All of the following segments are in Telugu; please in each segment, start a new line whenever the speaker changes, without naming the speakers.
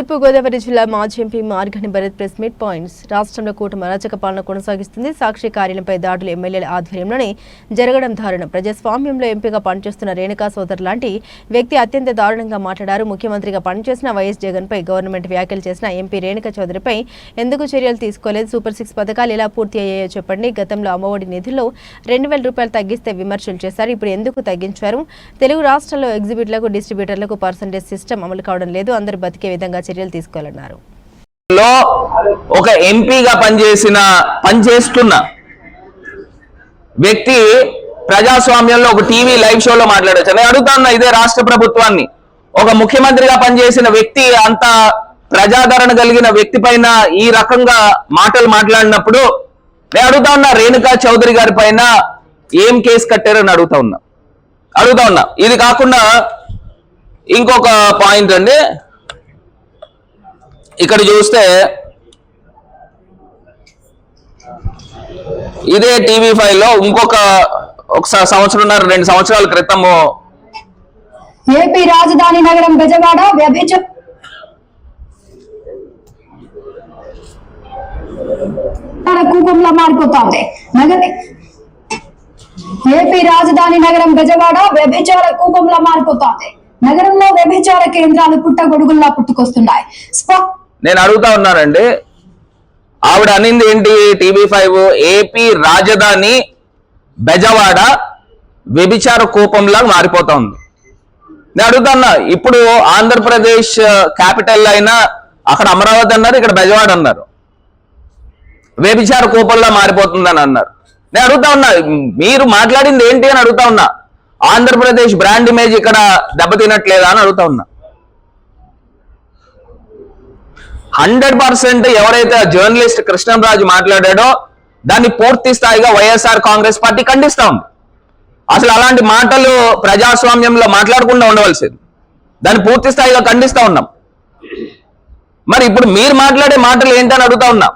తూర్పుగోదావరి జిల్లా మాజీ MP Margani Bharat press meet points. రాష్ట్రంలో కూటమి అరాచక పాలన కొనసాగిస్తుంది. సాక్షి కార్యాలయంపై దాడులు ఎమ్మెల్యేల ఆధ్వర్యంలోనే జరగడం దారుణం. ప్రజాస్వామ్యంలో ఎంపీగా పనిచేస్తున్న రేణుకా సోదరు లాంటి వ్యక్తి అత్యంత దారుణంగా మాట్లాడారు. ముఖ్యమంత్రిగా పనిచేసిన వైఎస్ జగన్పై గవర్నమెంట్ వ్యాఖ్యలు చేసిన ఎంపీ రేణుకా చౌదరిపై ఎందుకు చర్యలు తీసుకోలేదు? సూపర్ సిక్స్ పథకాలు ఎలా పూర్తి అయ్యాయో చెప్పండి. గతంలో అమ్మఒడి నిధుల్లో రెండు వేల రూపాయలు తగ్గిస్తే విమర్శలు చేశారు. ఇప్పుడు ఎందుకు తగ్గించారు? తెలుగు రాష్ట్రాల్లో ఎగ్జిబిట్లకు డిస్ట్రిబ్యూటర్లకు పర్సంటేజ్ సిస్టమ్ అమలు కావడం లేదు. అందరూ బతికే విధంగా చర్యలు తీసుకోవాలన్నారు.
లో ఒక ఎంపీగా పనిచేసిన పనిచేస్తున్న వ్యక్తి ప్రజాస్వామ్యంలో ఒక టీవీ లైవ్ షోలో మాట్లాడచ్చు. నేను అడుగుతాను ఇదే రాష్ట్ర ప్రభుత్వాన్ని. ఒక ముఖ్యమంత్రిగా పనిచేసిన వ్యక్తి అంత ప్రజాదరణ కలిగిన వ్యక్తి పైన ఈ రకంగా మాటలు మాట్లాడినప్పుడు నేను అడుగుతా ఉన్నా రేణుకా చౌదరి గారి పైన ఏం కేసు కట్టారని అడుగుతా ఉన్నా అడుగుతా ఉన్నా ఇది కాకుండా ఇంకొక పాయింట్ అండి. ఇక్కడ చూస్తే ఇదే టీవీ ఫైవ్లో ఇంకొక ఒక సంవత్సరం సంవత్సరంన్నర రెండు సంవత్సరాల క్రితము.
ఏపీ రాజధాని నగరం బెజవాడ వ్యభిచ కూపంలా మారిపోతోంది. నగరి ఏపీ రాజధాని నగరం బెజవాడ వ్యభిచార కూపంలో మారిపోతోంది. నగరంలో వ్యభిచార కేంద్రాలు పుట్టగొడుగుల్లా పుట్టుకొస్తున్నాయి. స్పా
నేను అడుగుతా ఉన్నానండి. ఆవిడ అనింది ఏంటి? టీవీ ఫైవ్ ఏపీ రాజధాని బెజవాడ వ్యభిచార కూపంలా మారిపోతా ఉంది. నేను అడుగుతున్నా ఇప్పుడు ఆంధ్రప్రదేశ్ క్యాపిటల్ అయినా అక్కడ అమరావతి అన్నారు ఇక్కడ బెజవాడ అన్నారు. వ్యభిచార కూపంలా మారిపోతుందని అన్నారు. నేను అడుగుతా ఉన్నా మీరు మాట్లాడింది ఏంటి అని అడుగుతా ఉన్నా. ఆంధ్రప్రదేశ్ బ్రాండ్ ఇమేజ్ ఇక్కడ దెబ్బతినట్లేదా అని అడుగుతా ఉన్నా. హండ్రెడ్ పర్సెంట్ ఎవరైతే జర్నలిస్ట్ కృష్ణంరాజు మాట్లాడాడో దాన్ని పూర్తి స్థాయిగా వైఎస్ఆర్ కాంగ్రెస్ పార్టీ ఖండిస్తా. ఉంది అసలు అలాంటి మాటలు ప్రజాస్వామ్యంలో మాట్లాడకుండా ఉండవలసింది. దాన్ని పూర్తి స్థాయిగా ఖండిస్తా ఉన్నాం. మరి ఇప్పుడు మీరు మాట్లాడే మాటలు ఏంటని అడుగుతా ఉన్నా.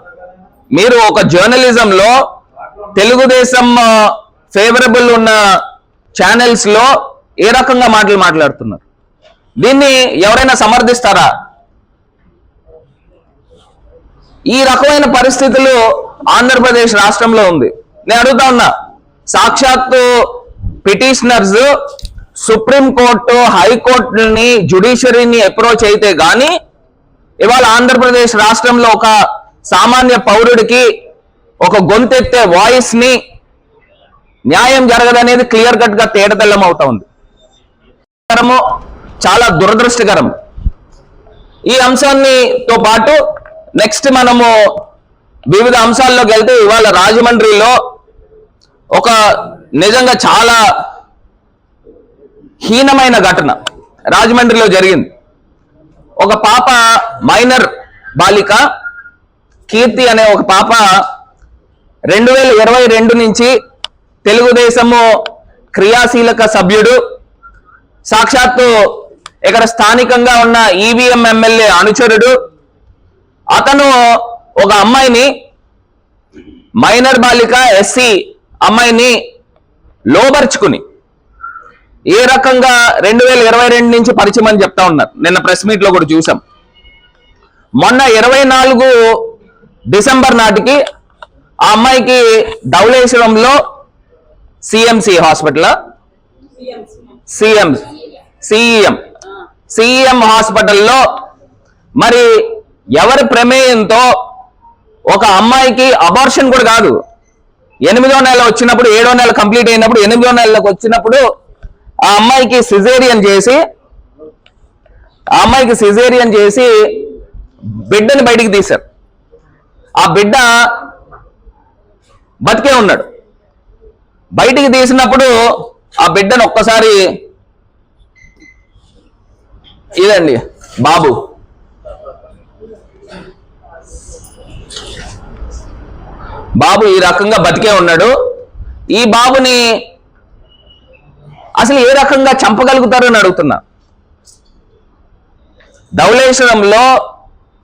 మీరు ఒక జర్నలిజంలో తెలుగుదేశం ఫేవరబుల్ ఉన్న ఛానల్స్లో ఏ రకంగా మాటలు మాట్లాడుతున్నారు? దీన్ని ఎవరైనా సమర్థిస్తారా? ఈ రకమైన పరిస్థితులు ఆంధ్రప్రదేశ్ రాష్ట్రంలో ఉంది. నేను అడుగుతా ఉన్నా సాక్షాత్తు పిటిషనర్స్ సుప్రీం కోర్టు హైకోర్టుని జుడిషియరీని అప్రోచ్ అయితే గాని ఇవాళ ఆంధ్రప్రదేశ్ రాష్ట్రంలో ఒక సామాన్య పౌరుడికి ఒక గొంతెత్తే వాయిస్ని న్యాయం జరగదనేది క్లియర్ కట్గా తేటతెల్లం అవుతా ఉంది. చాలా దురదృష్టకరం. ఈ అంశాన్ని తో పాటు నెక్స్ట్ మనము వివిధ అంశాల్లోకి వెళ్తే ఇవాళ రాజమండ్రిలో ఒక నిజంగా చాలా హీనమైన ఘటన రాజమండ్రిలో జరిగింది. ఒక పాప మైనర్ బాలిక కీర్తి అనే ఒక పాప రెండు వేల ఇరవై రెండు నుంచి తెలుగుదేశము క్రియాశీలక సభ్యుడు సాక్షాత్తు ఇక్కడ స్థానికంగా ఉన్న ఈవీఎం ఎమ్మెల్యే అనుచరుడు అతను ఒక అమ్మాయిని మైనర్ బాలిక ఎస్సీ అమ్మాయిని లోబర్చుకుని ఏ రకంగా రెండు వేల ఇరవై రెండు నుంచి పరిచయం అని చెప్తా ఉన్నారు. నిన్న ప్రెస్ మీట్లో కూడా చూసాం. మొన్న ఇరవై నాలుగు డిసెంబర్ నాటికి ఆ అమ్మాయికి ధవళేశ్వరంలో CMC hospital? CM. CEM CEM హాస్పిటల్లో మరి ఎవరి ప్రమేయంతో ఒక అమ్మాయికి అబార్షన్ కూడా కాదు. ఎనిమిదో నెల వచ్చినప్పుడు ఏడో నెల కంప్లీట్ అయినప్పుడు ఎనిమిదో నెలలకు వచ్చినప్పుడు ఆ అమ్మాయికి సిజేరియన్ చేసి ఆ అమ్మాయికి సిజేరియన్ చేసి బిడ్డని బయటికి తీశారు. ఆ బిడ్డ బతికే ఉన్నాడు. బయటికి తీసినప్పుడు ఆ బిడ్డను ఒక్కసారి ఇదండి బాబు. బాబు ఈ రకంగా బతికే ఉన్నాడు. ఈ బాబుని అసలు ఏ రకంగా చంపగలుగుతారు అని అడుగుతున్నా. ధవళేశ్వరంలో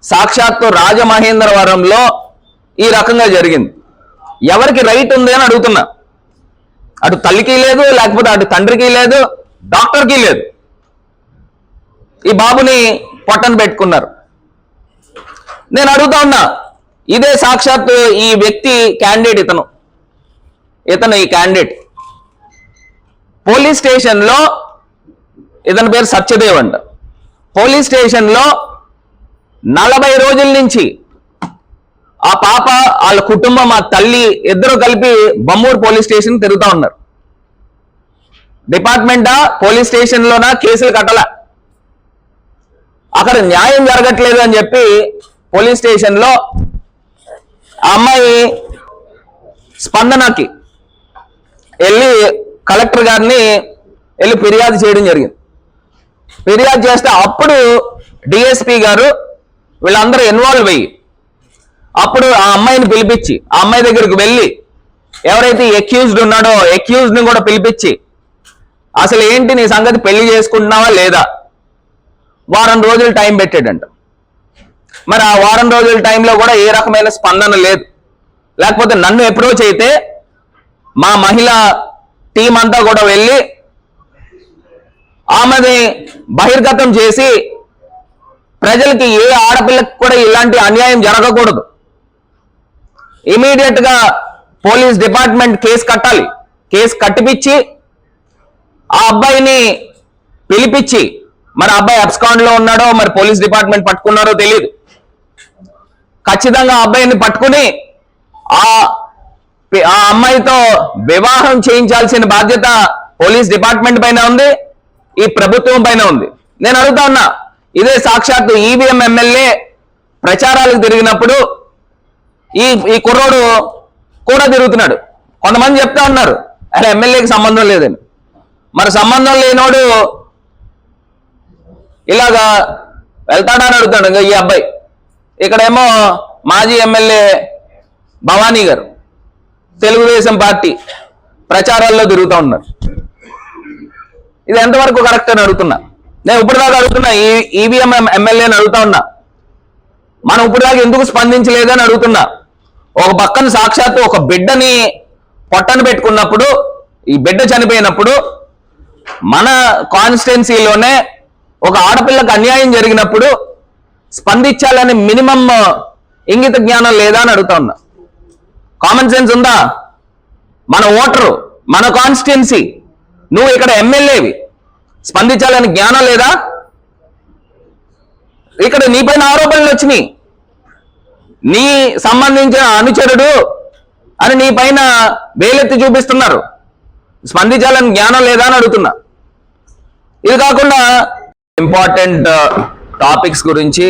సాక్షాత్తు రాజమహేంద్రవరంలో ఈ రకంగా జరిగింది. ఎవరికి రైట్ ఉంది అని అడుగుతున్నా. అటు తల్లికి లేదు లేకపోతే అటు తండ్రికి లేదు డాక్టర్కి లేదు. ఈ బాబుని పొట్టను పెట్టుకున్నారు. నేను అడుగుతా ఉన్నా ఇదే సాక్షాత్ ఈ వ్యక్తి క్యాండిడేట్ ఇతను. ఇతను ఈ క్యాండిడేట్ పోలీస్ స్టేషన్లో ఇతని పేరు సత్యదేవ్ అంట. పోలీస్ స్టేషన్లో నలభై రోజుల నుంచి ఆ పాప వాళ్ళ కుటుంబం ఆ తల్లి ఇద్దరు కలిపి బొమ్మూరు పోలీస్ స్టేషన్ తిరుగుతా ఉన్నారు. డిపార్ట్మెంటా పోలీస్ స్టేషన్లోనా కేసులు కట్టల. అక్కడ న్యాయం జరగట్లేదు అని చెప్పి పోలీస్ స్టేషన్లో ఆ అమ్మాయి స్పందనకి వెళ్ళి కలెక్టర్ గారిని వెళ్ళి ఫిర్యాదు చేయడం జరిగింది. ఫిర్యాదు చేస్తే అప్పుడు డిఎస్పి గారు వీళ్ళందరూ ఇన్వాల్వ్ అయ్యి అప్పుడు ఆ అమ్మాయిని పిలిపించి ఆ అమ్మాయి దగ్గరికి వెళ్ళి ఎవరైతే ఎక్యూజ్డ్ ఉన్నాడో ఎక్యూజ్డ్ని కూడా పిలిపించి అసలు ఏంటి నీ సంగతి పెళ్ళి చేసుకుంటున్నావా లేదా? వారం రోజులు టైం పెట్టాడంట. మరి ఆ వారం రోజుల టైంలో కూడా ఏ రకమైన స్పందన లేదు. లేకపోతే నన్ను అప్రోచ్ అయితే మా మహిళ టీం అంతా కూడా వెళ్ళి ఆమెని బహిర్గతం చేసి ప్రజలకి ఏ ఆడపిల్లకి కూడా ఇలాంటి అన్యాయం జరగకూడదు. ఇమీడియట్గా పోలీస్ డిపార్ట్మెంట్ కేసు కట్టాలి. కేసు కట్టిపిచ్చి ఆ అబ్బాయిని పిలిపించి మరి అబ్బాయి అబ్స్కాండ్లో ఉన్నాడో మరి పోలీస్ డిపార్ట్మెంట్ పట్టుకున్నారో తెలియదు ఖచ్చితంగా ఆ అబ్బాయిని పట్టుకుని ఆ ఆ అమ్మాయితో వివాహం చేయించాల్సిన బాధ్యత పోలీస్ డిపార్ట్మెంట్ పైన ఉంది ఈ ప్రభుత్వం పైన ఉంది. నేను అడుగుతా ఉన్నా ఇదే సాక్షాత్తు ఈవీఎం ఎమ్మెల్యే ప్రచారాలకు తిరిగినప్పుడు ఈ ఈ కుర్రోడు కూడా తిరుగుతున్నాడు. కొంతమంది చెప్తా ఉన్నారు అరే ఎమ్మెల్యేకి సంబంధం లేదని. మరి సంబంధం లేనోడు ఇలాగా వెళ్తాడని అడుగుతాడు ఇంకా ఈ అబ్బాయి ఇక్కడేమో మాజీ ఎమ్మెల్యే భవానీ గారు. తెలుగుదేశం పార్టీ ప్రచారాల్లో తిరుగుతూ ఉన్నారు. ఇది ఎంతవరకు కరెక్ట్ అని అడుగుతున్నా. నేను ఇప్పటిదాకా అడుగుతున్నా ఈ ఈవీఎం ఎమ్మెల్యేని అడుగుతా ఉన్నా. మనం ఇప్పటిదాకా ఎందుకు స్పందించలేదని అడుగుతున్నా. ఒక పక్కన సాక్షాత్తు ఒక బిడ్డని పొట్టను పెట్టుకున్నప్పుడు ఈ బిడ్డ చనిపోయినప్పుడు మన కాన్స్టిట్యున్సీలోనే ఒక ఆడపిల్లకు అన్యాయం జరిగినప్పుడు స్పందించాలని మినిమం ఇంగిత జ్ఞానం లేదా అని అడుగుతా ఉన్నా. కామన్ సెన్స్ ఉందా? మన ఓటరు మన కాన్స్టిట్యున్సీ నువ్వు ఇక్కడ ఎమ్మెల్యేవి. స్పందించాలని జ్ఞానం లేదా? ఇక్కడ నీపైన ఆరోపణలు వచ్చినాయి. నీ సంబంధించిన అనుచరుడు అని నీ పైన వేలెత్తి చూపిస్తున్నారు. స్పందించాలని జ్ఞానం లేదా అని అడుగుతున్నా. ఇది కాకుండా ఇంపార్టెంట్ టాపిక్స్ గురించి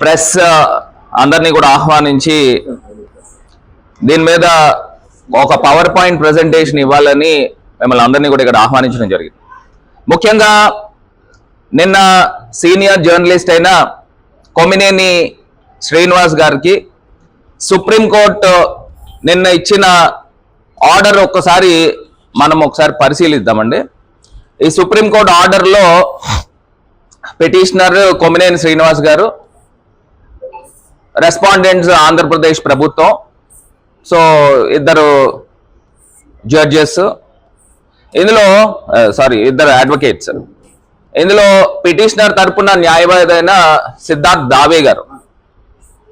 ప్రెస్ అందరినీ కూడా ఆహ్వానించి దీని మీద ఒక పవర్ పాయింట్ ప్రెజెంటేషన్ ఇవ్వాలని మిమ్మల్ని అందరినీ కూడా ఇక్కడ ఆహ్వానించడం జరిగింది. ముఖ్యంగా నిన్న సీనియర్ జర్నలిస్ట్ అయిన కొమినేని శ్రీనివాస్ గారికి సుప్రీంకోర్టు నిన్న ఇచ్చిన ఆర్డర్ ఒక్కసారి మనం ఒకసారి పరిశీలిద్దామండి. ఈ సుప్రీంకోర్టు ఆర్డర్లో పిటిషనర్ కొమ్మినేని శ్రీనివాస్ గారు. రెస్పాండెంట్స్ ఆంధ్రప్రదేశ్ ప్రభుత్వం సో ఇద్దరు జడ్జెస్ ఇందులో uh, సారీ ఇద్దరు అడ్వకేట్స్ ఇందులో పిటిషనర్ తరపున న్యాయవాది అయిన సిద్ధార్థ్ దావే గారు.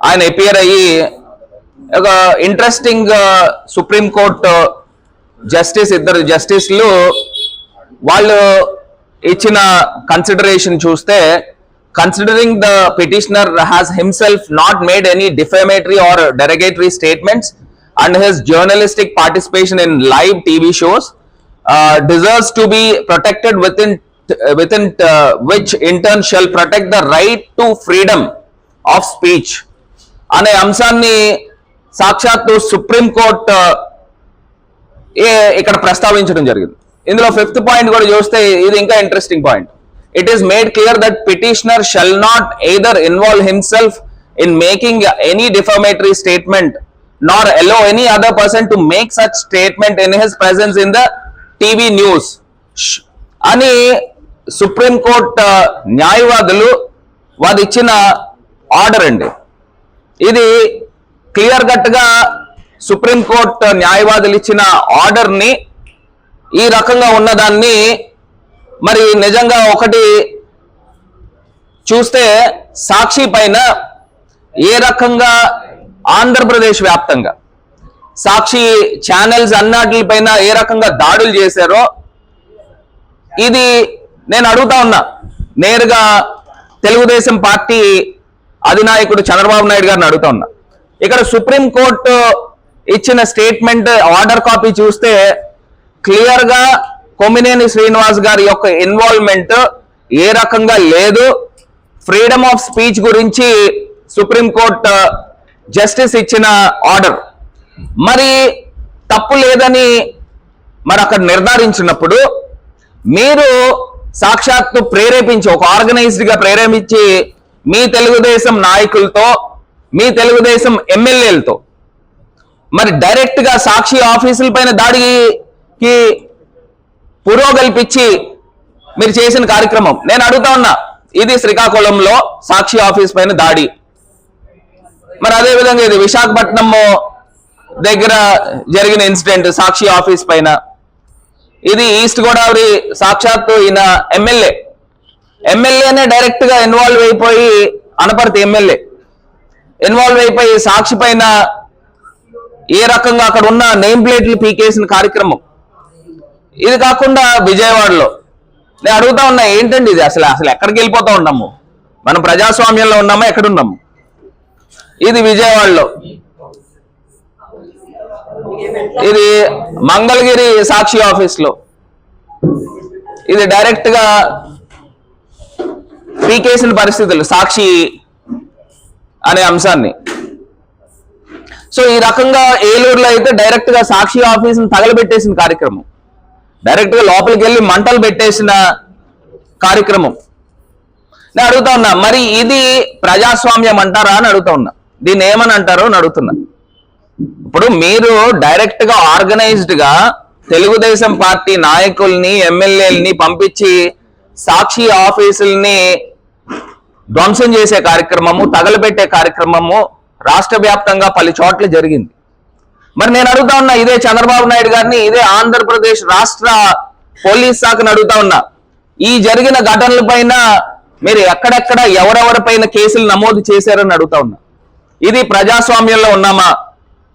ఆయన ఎపియర్ అయ్యి ఒక ఇంట్రెస్టింగ్ సుప్రీంకోర్టు జస్టిస్ ఇద్దరు జస్టిస్లు వాళ్ళు ఇచ్చిన కన్సిడరేషన్ చూస్తే considering the petitioner has himself not made any defamatory or derogatory statements and his journalistic participation in live TV shows deserves to be protected with in with in in intern shall protect the right to freedom of speech అనే అంశాన్ని సాక్షాత్తు సుప్రీం కోర్ట్ ఏ ఇక్కడ ప్రస్తావించడం జరిగింది. ఇందులో ఫిఫ్త్ పాయింట్ కూడా చూస్తే ఇది ఇంకా interesting point it is made clear that petitioner shall not either involve himself in making any defamatory statement nor allow any other person to make such statement in his presence in the TV news అని సుప్రీంకోర్టు న్యాయవాదులు వారు ఇచ్చిన ఆర్డర్ అండి. ఇది క్లియర్ కట్గా సుప్రీంకోర్టు న్యాయవాదులు ఇచ్చిన ఆర్డర్ని ఈ రకంగా ఉన్నదాన్ని మరి నిజంగా ఒకటి చూస్తే సాక్షి పైన ఏ రకంగా ఆంధ్రప్రదేశ్ వ్యాప్తంగా సాక్షి ఛానల్స్ అన్నాటిపైన ఏ రకంగా దాడులు చేశారో ఇది నేను అడుగుతా ఉన్నా. నేరుగా తెలుగుదేశం పార్టీ అధినాయకుడు చంద్రబాబు నాయుడు గారిని అడుగుతా ఉన్నా. ఇక్కడ సుప్రీం కోర్టు ఇచ్చిన స్టేట్మెంట్ ఆర్డర్ కాపీ చూస్తే క్లియర్గా కొమ్మినేని శ్రీనివాస్ గారి యొక్క ఇన్వాల్వ్మెంట్ ఏ రకంగా లేదు. ఫ్రీడమ్ ఆఫ్ స్పీచ్ గురించి సుప్రీంకోర్టు జస్టిస్ uh, ఇచ్చిన ఆర్డర్ మరి తప్పు లేదని మరి అక్కడ నిర్ధారించినప్పుడు మీరు సాక్షాత్తు ప్రేరేపించి ఒక ఆర్గనైజ్డ్గా ప్రేరేపించి మీ తెలుగుదేశం నాయకులతో మీ తెలుగుదేశం ఎమ్మెల్యేలతో మరి డైరెక్ట్గా సాక్షి ఆఫీసుల పైన దాడి కి పురోగల్పించి మీరు చేసిన కార్యక్రమం. నేను అడుగుతా ఉన్నా ఇది శ్రీకాకుళంలో సాక్షి ఆఫీస్ పైన దాడి. మరి అదే విధంగా ఇది విశాఖపట్నం దగ్గర జరిగిన ఇన్సిడెంట్ సాక్షి ఆఫీస్ పైన. ఇది ఈస్ట్ గోదావరి సాక్షాత్తు ఈయన ఎమ్మెల్యే. ఎమ్మెల్యేనే డైరెక్ట్గా ఇన్వాల్వ్ అయిపోయి అనపర్తి ఎమ్మెల్యే. ఇన్వాల్వ్ అయిపోయి సాక్షి పైన ఏ రకంగా అక్కడ ఉన్న నేమ్ ప్లేట్లు పీకేసిన కార్యక్రమం. ఇది కాకుండా విజయవాడలో. నేను అడుగుతా ఉన్నా ఏంటండి ఇది? అసలు అసలు ఎక్కడికి వెళ్ళిపోతా ఉన్నాము? మనం ప్రజాస్వామ్యంలో ఉన్నామా? ఎక్కడ ఉన్నాము ఇది విజయవాడలో. ఇది మంగళగిరి సాక్షి ఆఫీస్లో. ఇది డైరెక్ట్గా పీకేసిన పరిస్థితులు సాక్షి అనే అంశాన్ని. సో ఈ రకంగా ఏలూరులో అయితే డైరెక్ట్గా సాక్షి ఆఫీస్ని తగలబెట్టేసిన కార్యక్రమం. డైరెక్ట్గా లోపలికి వెళ్ళి మంటలు పెట్టేసిన కార్యక్రమం. నేను అడుగుతా ఉన్నా మరి ఇది ప్రజాస్వామ్యం అంటారా అని అడుగుతా ఉన్నా. దీన్ని ఏమని అంటారో అని అడుగుతున్నా. ఇప్పుడు మీరు డైరెక్ట్గా ఆర్గనైజ్డ్గా తెలుగుదేశం పార్టీ నాయకుల్ని ఎమ్మెల్యేలని పంపించి సాక్షి ఆఫీసుల్ని ధ్వంసం చేసే కార్యక్రమము తగలబెట్టే కార్యక్రమము రాష్ట్ర వ్యాప్తంగా పలు చోట్ల జరిగింది. మరి నేను అడుగుతా ఉన్నా ఇదే చంద్రబాబు నాయుడు గారిని ఇదే ఆంధ్రప్రదేశ్ రాష్ట్ర పోలీస్ శాఖను అడుగుతా ఉన్నా. ఈ జరిగిన ఘటనల పైన మీరు ఎక్కడెక్కడ ఎవరెవరిపైన కేసులు నమోదు చేశారని అడుగుతా ఉన్నా. ఇది ప్రజాస్వామ్యంలో ఉన్నామా?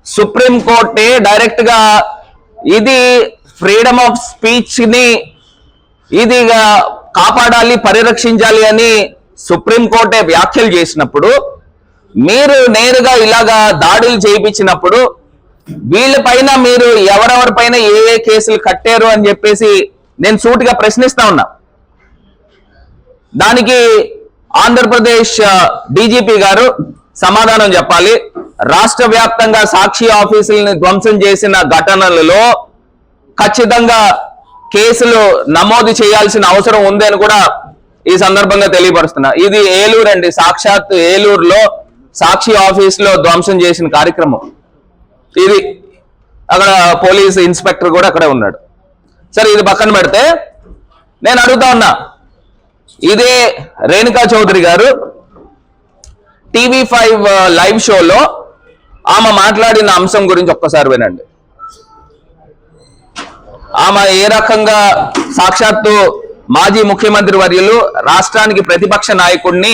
సుప్రీం కోర్టే డైరెక్ట్గా ఇది ఫ్రీడమ్ ఆఫ్ స్పీచ్ని ఇది కాపాడాలి పరిరక్షించాలి అని సుప్రీం కోర్టే వ్యాఖ్యలు చేసినప్పుడు మీరు నేరుగా ఇలాగా దాడులు చేయించినప్పుడు వీళ్ళపైన మీరు ఎవరెవరి పైన ఏ ఏ కేసులు కట్టారు అని చెప్పేసి నేను సూటిగా ప్రశ్నిస్తా ఉన్నా. దానికి ఆంధ్రప్రదేశ్ డీజీపీ గారు సమాధానం చెప్పాలి. రాష్ట్ర వ్యాప్తంగా సాక్షి ఆఫీసుల్ని ధ్వంసం చేసిన ఘటనలలో ఖచ్చితంగా కేసులు నమోదు చేయాల్సిన అవసరం ఉంది అని కూడా ఈ సందర్భంగా తెలియపరుస్తున్నా. ఇది ఏలూరు అండి సాక్షాత్ ఏలూరులో సాక్షి ఆఫీసులో ధ్వంసం చేసిన కార్యక్రమం. ఇది అక్కడ పోలీస్ ఇన్స్పెక్టర్ కూడా అక్కడే ఉన్నాడు. సరే ఇది పక్కన పెడితే నేను అడుగుతా ఉన్నా. ఇదే రేణుకా చౌదరి గారు టీవీ ఫైవ్ లైవ్ షోలో ఆమె మాట్లాడిన అంశం గురించి ఒక్కసారి వినండి. ఆమె ఏ రకంగా సాక్షాత్తు మాజీ ముఖ్యమంత్రి వర్యులు రాష్ట్రానికి ప్రతిపక్ష నాయకుడిని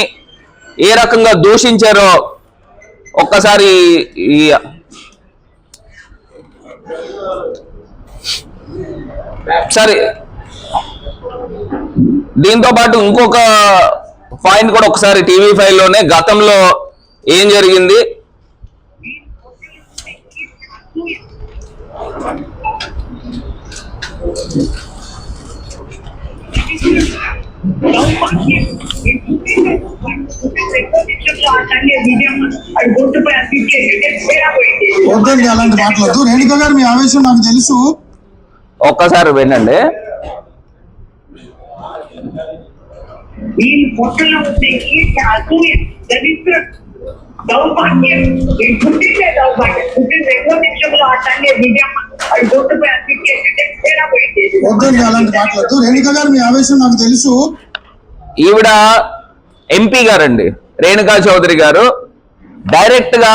ఏ రకంగా దూషించారో ఒక్కసారి ఈ సరే. దీంతో పాటు ఇంకొక పాయింట్ కూడా ఒకసారి టీవీ ఫైవ్లోనే గతంలో ఏం జరిగింది?
వద్దండి అలాంటి మాటలొద్దు రేణుక గారు మీ ఆవేశం నాకు తెలుసు.
ఒక్కసారి వినండి.
వీళ్ళు పొట్టలో ఉండే కీర్తి అసూయ దరిద్రం దౌర్భాగ్యం ఈ పుట్టిందే దౌర్భాగ్యం. పుట్టిన రెండో నిమిషంలో ఆ తల్లి విజయం అది గుర్తుపై అనిపించేది తేడా పోయింది.
వద్దండి అలాంటి మాటలొద్దు రేణుక గారు మీ ఆవేశం నాకు తెలుసు.
ఈవిడ ఎంపీ గారండి. రేణుకా చౌదరి గారు డైరెక్ట్గా